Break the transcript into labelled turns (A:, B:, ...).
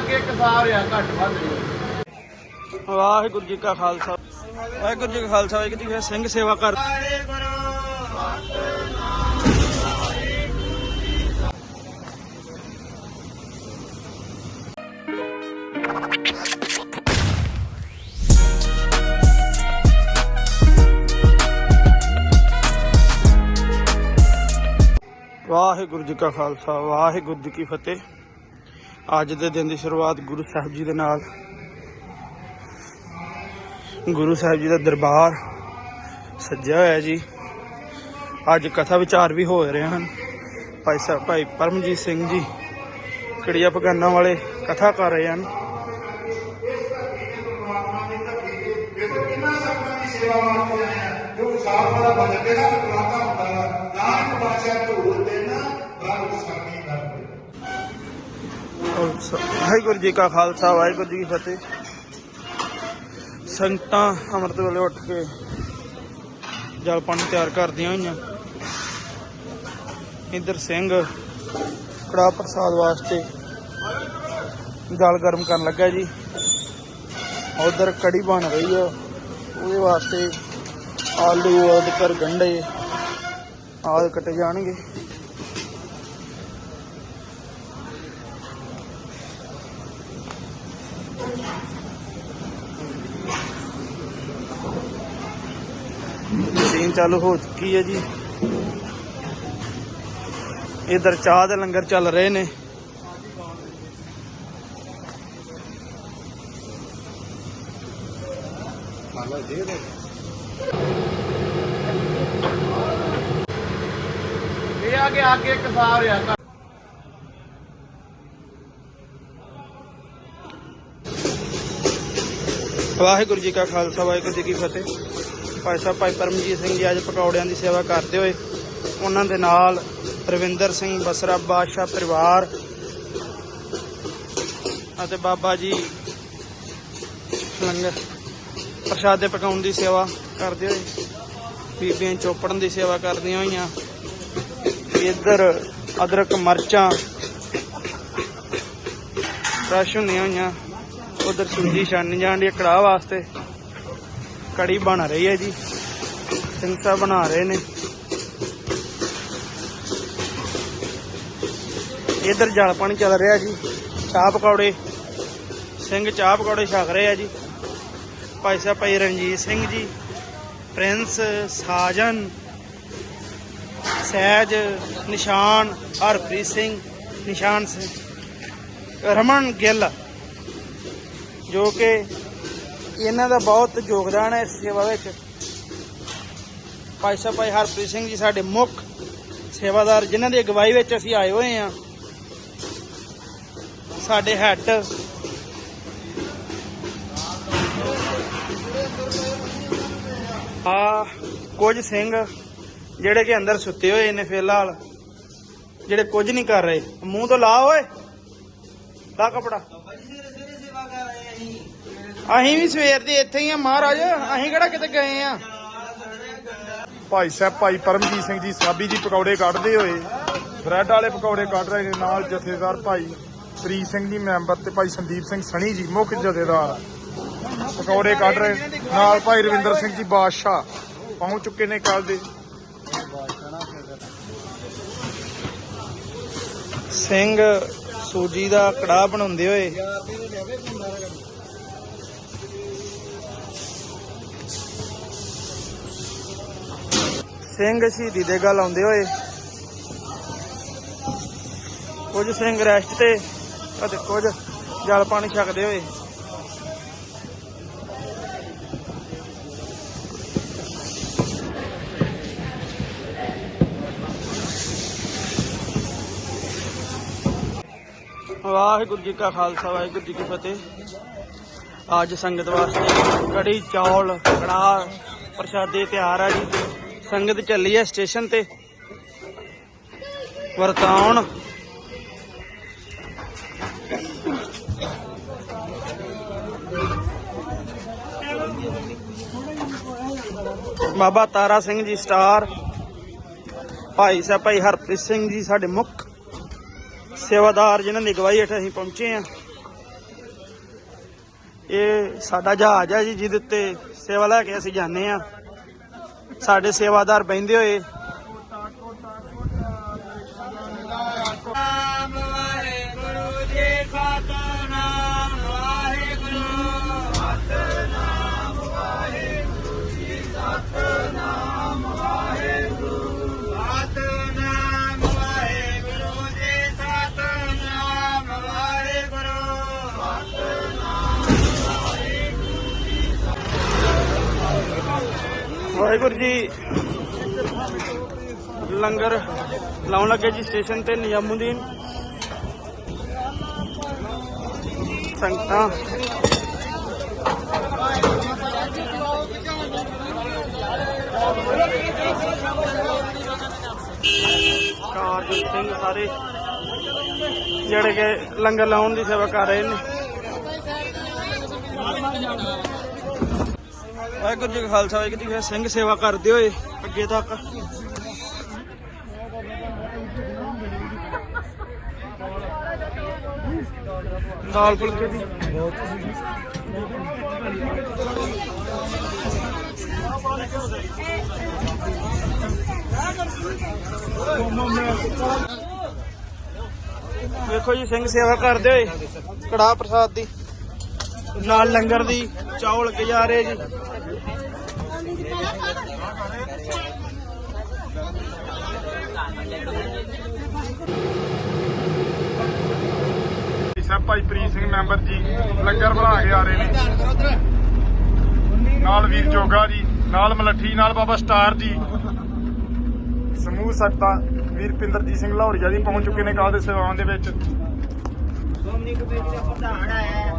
A: ਅੱਗੇ ਇੱਕ ਸਾਰ ਆ ਘੱਟ ਵੱਧ ਨਹੀਂ
B: ਵਾਹਿਗੁਰੂ ਜੀ ਕਾ ਖਾਲਸਾ। ਵਾਹਿਗੁਰੂ ਜੀ ਕਾ ਖਾਲਸਾ, ਵਾਹਿਗੁਰੂ ਜੀ ਕੀ ਫਤਿਹ। ਸਿੰਘ ਸੇਵਾ ਕਰ ਵਾਹਿਗੁਰੂ ਜੀ ਕਾ ਖਾਲਸਾ, ਵਾਹਿਗੁਰੂ ਜੀ ਕੀ ਫਤਿਹ। ਅੱਜ ਦੇ ਦਿਨ ਦੀ ਸ਼ੁਰੂਆਤ ਗੁਰੂ ਸਾਹਿਬ ਜੀ ਦੇ ਨਾਲ। ਗੁਰੂ ਸਾਹਿਬ ਜੀ ਦਾ ਦਰਬਾਰ ਸੱਜਿਆ ਹੋਇਆ ਜੀ। ਅੱਜ ਕਥਾ ਵਿਚਾਰ ਵੀ ਹੋ ਰਹੇ ਹਨ। ਭਾਈ ਸਾਹਿਬ ਭਾਈ ਪਰਮਜੀਤ ਸਿੰਘ ਜੀ ਕੜੀਆ ਪਗਾਨਾਂ ਵਾਲੇ ਕਥਾ ਕਰ ਰਹੇ ਹਨ।
C: ਜੋ ਸਾਹ ਵਾਲਾ ਬਣ ਕੇ ਨਾ
B: ਵਾਹਿਗੁਰੂ ਜੀ ਕਾ ਖਾਲਸਾ, ਵਾਹਿਗੁਰੂ ਜੀ ਕੀ ਫਤਿਹ। ਸੰਗਤਾਂ ਅੰਮ੍ਰਿਤ ਵੇਲੇ ਉੱਠ ਕੇ ਜਲ ਪਾਣੀ ਤਿਆਰ ਕਰਦੀਆਂ ਹੋਈਆਂ। ਇੱਧਰ ਸਿੰਘ ਕੜਾ ਪ੍ਰਸਾਦ ਵਾਸਤੇ ਜਲ ਗਰਮ ਕਰਨ ਲੱਗਾ ਜੀ। ਉਧਰ ਕੜੀ ਬਣ ਰਹੀ ਆ, ਉਹਦੇ ਵਾਸਤੇ ਆਲੂ ਅਦਕਰ ਗੰਢੇ ਆਦ ਕੱਟੇ ਜਾਣਗੇ। ਮਸ਼ੀਨ ਚਾਲੂ ਹੋ ਚੁੱਕੀ ਹੈ ਜੀ ਇਧਰ ਚਾਹ ਦੇ ਲੰਗਰ ਚੱਲ ਰਹੇ ਨੇ
A: ਇਹ ਆ ਕੇ ਅੱਗੇ ਇੱਕ ਸਾਰ ਆ ਘੱਟ
B: ਵਾਹਿਗੁਰੂ ਜੀ ਕਾ ਖਾਲਸਾ ਵਾਹਿਗੁਰੂ ਜੀ ਕੀ ਫਤਿਹ ਭਾਈ ਸਾਹਿਬ ਭਾਈ ਪਰਮਜੀਤ ਸਿੰਘ ਜੀ ਅੱਜ ਪਕੌੜਿਆਂ ਦੀ ਸੇਵਾ ਕਰਦੇ ਹੋਏ, ਉਹਨਾਂ ਦੇ ਨਾਲ ਰਵਿੰਦਰ ਸਿੰਘ ਬਸਰਾ ਬਾਦਸ਼ਾਹ ਪਰਿਵਾਰ ਅਤੇ ਬਾਬਾ ਜੀ ਲੰਗਰ ਪ੍ਰਸ਼ਾਦੇ ਪਕਾਉਣ ਦੀ ਸੇਵਾ ਕਰਦੇ ਹੋਏ, ਬੀਬੀਆਂ ਚੋਪੜਨ ਦੀ ਸੇਵਾ ਕਰਦੀਆਂ ਹੋਈਆਂ। ਇੱਧਰ ਅਦਰਕ ਮਰਚਾਂ ਫਰੈਸ਼ ਹੁੰਦੀਆਂ ਹੋਈਆਂ। ਉਧਰ ਸੂਜੀ ਛਾਣੀ ਜਾਣ ਦੀ ਕੜਾਹ ਵਾਸਤੇ। ਕੜੀ ਬਣ ਰਹੀ ਹੈ ਜੀ। ਸਿੰਘ ਸਾਹਿਬ ਬਣਾ ਰਹੇ ਨੇ। ਇਧਰ ਜਲ ਪਾਣੀ ਚੱਲ ਰਿਹਾ ਜੀ। ਚਾਹ ਪਕੌੜੇ, ਸਿੰਘ ਚਾਹ ਪਕੌੜੇ ਛਕ ਰਹੇ ਆ ਜੀ। ਭਾਈ ਸਾਹਿਬ, ਭਾਈ ਰਣਜੀਤ ਸਿੰਘ ਜੀ, ਪ੍ਰਿੰਸ, ਸਾਜਨ, ਸਹਿਜ, ਨਿਸ਼ਾਨ, ਹਰਪ੍ਰੀਤ ਸਿੰਘ, ਨਿਸ਼ਾਨ ਸਿੰਘ, ਰਮਨ ਗਿੱਲ, ਜੋ ਕਿ ਇਹਨਾਂ ਦਾ ਬਹੁਤ ਯੋਗਦਾਨ ਹੈ ਇਸ ਸੇਵਾ ਵਿੱਚ। ਭਾਈ ਸਾਹਿਬ, ਭਾਈ ਹਰਪ੍ਰੀਤ ਸਿੰਘ ਜੀ ਸਾਡੇ ਮੁੱਖ ਸੇਵਾਦਾਰ, ਜਿਨ੍ਹਾਂ ਦੀ ਅਗਵਾਈ ਵਿੱਚ ਅਸੀਂ ਆਏ ਹੋਏ ਹਾਂ। ਸਾਡੇ ਹੈੱਡ ਆ ਕੁਝ ਸਿੰਘ ਜਿਹੜੇ ਕਿ ਅੰਦਰ ਸੁੱਤੇ ਹੋਏ ਨੇ ਫਿਲਹਾਲ, ਜਿਹੜੇ ਕੁਝ ਨਹੀਂ ਕਰ ਰਹੇ। ਮੂੰਹ ਤੋਂ ਲਾ, ਓਏ। ਲਾ ਕਪੜਾ। ਅਸੀਂ ਵੀ ਸਵੇਰ ਦੇ ਇੱਥੇ ਹੀ ਆ ਮਹਾਰਾਜ। ਅਸੀਂ ਕਿਹੜਾ ਕਿਤੇ ਗਏ ਆ?
C: ਭਾਈ ਸਾਹਿਬ ਭਾਈ ਪਰਮਜੀਤ ਸਿੰਘ ਜੀ ਸਾਬੀ ਜੀ ਪਕੌੜੇ ਕੱਢਦੇ ਹੋਏ। ਬ੍ਰੈਡ ਵਾਲੇ ਪਕੌੜੇ ਕੱਢ ਰਹੇ ਨੇ ਨਾਲ ਜਥੇਦਾਰ ਭਾਈ ਪ੍ਰੀਤ ਸਿੰਘ ਜੀ ਮੈਂਬਰ ਤੇ ਭਾਈ ਸੰਦੀਪ ਸਿੰਘ ਸਣੀ ਜੀ ਮੁੱਖ ਜਥੇਦਾਰ। ਪਕੌੜੇ ਕੱਢ ਰਹੇ। ਨਾਲ ਭਾਈ ਰਵਿੰਦਰ ਸਿੰਘ ਜੀ ਬਾਦਸ਼ਾਹ ਪਹੁੰਚ ਚੁੱਕੇ ਨੇ ਕੱਲ ਦੇ।
B: ਸਿੰਘ ਸੂਜੀ ਦਾ ਕੜਾਹ ਬਣਾਉਂਦੇ ਹੋਏ ਸਿੰਘ ਸ਼ਹੀਦੀ ਦੇ ਗੱਲ ਆਉਂਦੇ ਹੋਏ। ਕੁਝ ਸਿੰਘ ਰੈਸਟ ਤੇ ਅਤੇ ਕੁਝ ਜਲ ਪਾਣੀ ਛਕਦੇ ਹੋਏ। ਵਾਹਿਗੁਰੂ ਜੀ ਕਾ ਖਾਲਸਾ, ਵਾਹਿਗੁਰੂ ਜੀ ਕੀ ਫਤਿਹ। ਅੱਜ ਸੰਗਤ ਵਾਸਤੇ ਕੜੀ ਚੌਲ, ਕੜਾਹ, ਪ੍ਰਸ਼ਾਦੇ ਤਿਆਰ ਆ ਜੀ। ਸੰਗਤ ਚੱਲੀ ਹੈ ਸਟੇਸ਼ਨ ਤੇ। ਵਰਤਾਉਣ। ਬਾਬਾ ਤਾਰਾ ਸਿੰਘ ਜੀ ਸਟਾਰ। ਭਾਈ ਸਾਹਿਬ ਭਾਈ ਹਰਪ੍ਰੀਤ ਸਿੰਘ ਜੀ ਸਾਡੇ ਮੁੱਖ। ਸੇਵਾਦਾਰ ਜਿਨ੍ਹਾਂ ਦੀ ਅਗਵਾਈ ਹੇਠ ਅਸੀਂ ਪਹੁੰਚੇ ਆ। ਇਹ ਸਾਡਾ ਜਹਾਜ਼ ਹੈ ਜੀ, ਜਿਹਦੇ ਉੱਤੇ ਸੇਵਾ ਲੈ ਕੇ ਅਸੀਂ ਜਾਂਦੇ ਆ। ਸਾਡੇ ਸੇਵਾਦਾਰ ਬਹਿੰਦੇ ਹੋਏ ਵਾਹਿਗੁਰੂ ਜੀ। ਲੰਗਰ ਲਾਉਣ ਲੱਗੇ ਜੀ ਸਟੇਸ਼ਨ ਤੇ ਨਿਜ਼ਾਮੁਦੀਨ ਸੰਗਤਾਂ। ਕਾਰਜ ਸਿੰਘ ਸਾਰੇ ਜਿਹੜੇ ਕਿ ਲੰਗਰ ਲਾਉਣ ਦੀ ਸੇਵਾ ਕਰ ਰਹੇ ਨੇ। ਵਾਹਿਗੁਰੂ ਜੀ ਕਾ ਖਾਲਸਾ, ਵਾਹਿਗੁਰੂ ਜੀ ਕੀ ਫਤਿਹ। ਸਿੰਘ ਸੇਵਾ ਕਰਦੇ ਹੋਏ ਅੱਗੇ ਤੱਕ। ਦਾਲ ਫੁਲਕੇ ਦੀ ਵੇਖੋ ਜੀ, ਸਿੰਘ ਸੇਵਾ ਕਰਦੇ ਹੋਏ ਕੜਾਹ ਪ੍ਰਸਾਦ ਦੀ, ਨਾਲ ਲੰਗਰ ਦੀ ਚੌਲ ਕੇ ਜੀ ਰਹੇ ਜੀ
C: ਸਾਹਿਬ, ਭਾਈ ਪ੍ਰੀਤ ਸਿੰਘ ਮੈਂਬਰ ਜੀ, ਲੰਗਰ ਬਣਾ ਕੇ ਆ ਰਹੇ ਨੇ। ਨਾਲ ਵੀਰ ਜੋਗਾ ਜੀ, ਨਾਲ ਮਲੱਠੀ, ਨਾਲ ਬਾਬਾ ਸਟਾਰ ਜੀ। ਸਮੂਹ ਸੱਤਾ, ਵੀਰ ਪਿੰਦਰਜੀਤ ਸਿੰਘ ਲਾਹੌਰੀਆ ਜੀ ਪਹੁੰਚ ਚੁੱਕੇ ਨੇ ਕਾਲ ਦੇ ਸੇਵਾਵਾਂ ਦੇ ਵਿੱਚ।
D: ਸ਼੍ਰੋਮਣੀ ਕਮੇਟੀ ਦਾ ਪ੍ਰਧਾਨ ਹੈ।